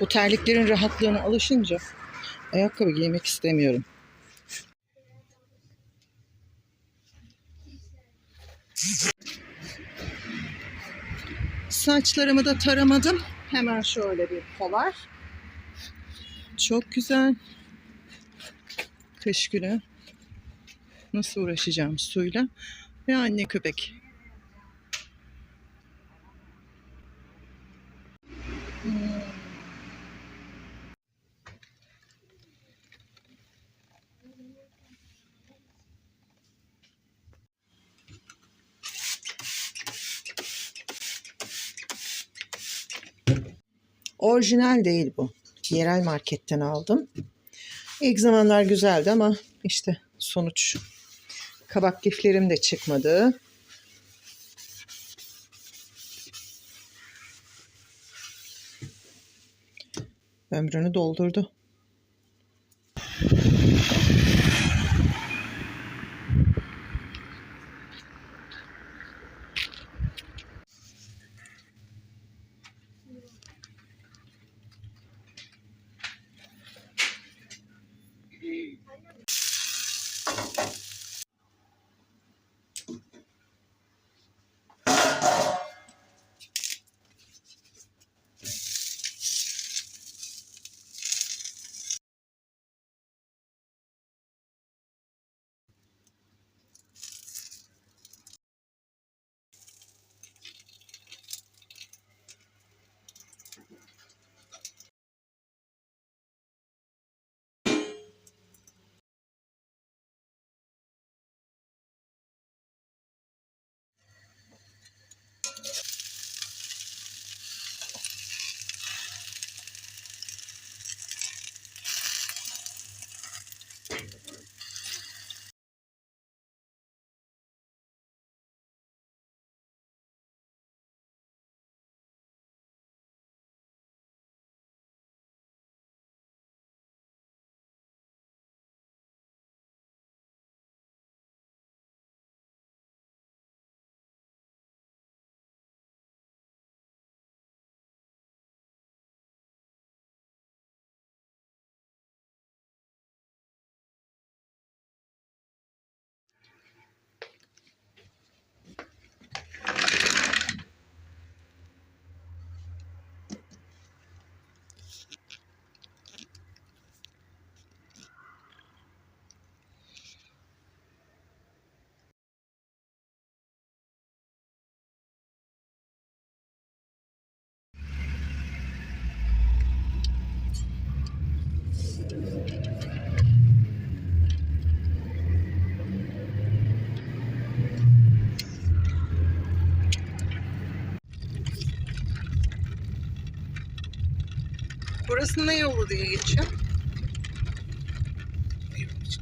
Bu terliklerin rahatlığına alışınca ayakkabı giymek istemiyorum. Saçlarımı da taramadım. Hemen şöyle bir polar. Çok güzel. Kış günü. Nasıl uğraşacağım suyla? Ve anne köpek. Orijinal değil bu. Yerel marketten aldım. İlk zamanlar güzeldi ama işte sonuç. Kabak liflerim de çıkmadı. Ömrünü doldurdu. Burası ne yolu diye geçiyor?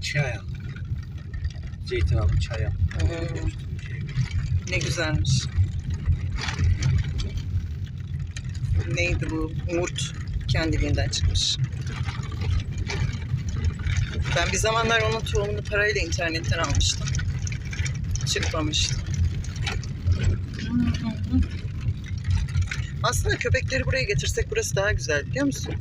Çay. Zeytin al, çay al. Ne güzelmiş. Neydi bu? Murt kendiliğinden çıkmış. Ben bir zamanlar onun tohumunu parayla internetten almıştım. Çıkmamıştı. Aslında köpekleri buraya getirsek burası daha güzel biliyor musun?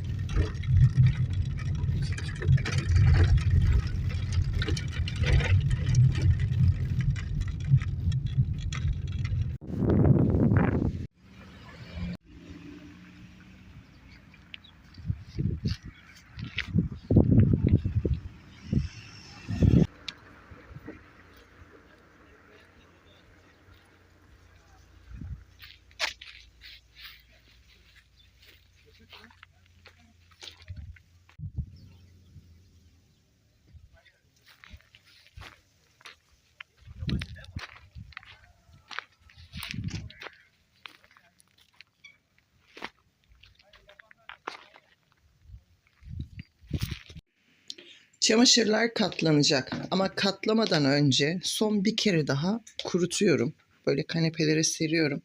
Çamaşırlar katlanacak ama katlamadan önce son bir kere daha kurutuyorum. Böyle kanepelere seriyorum.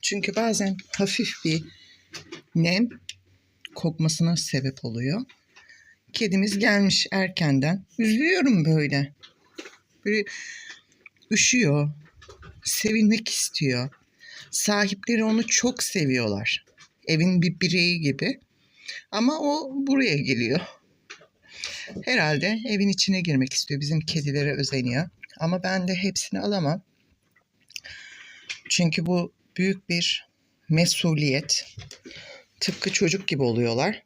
Çünkü bazen hafif bir nem kokmasına sebep oluyor. Kedimiz gelmiş erkenden. Üzülüyorum böyle. Böyle üşüyor. Sevilmek istiyor. Sahipleri onu çok seviyorlar. Evin bir bireyi gibi. Ama o buraya geliyor. Herhalde evin içine girmek istiyor. Bizim kedilere özeniyor. Ama ben de hepsini alamam. Çünkü bu büyük bir mesuliyet. Tıpkı çocuk gibi oluyorlar.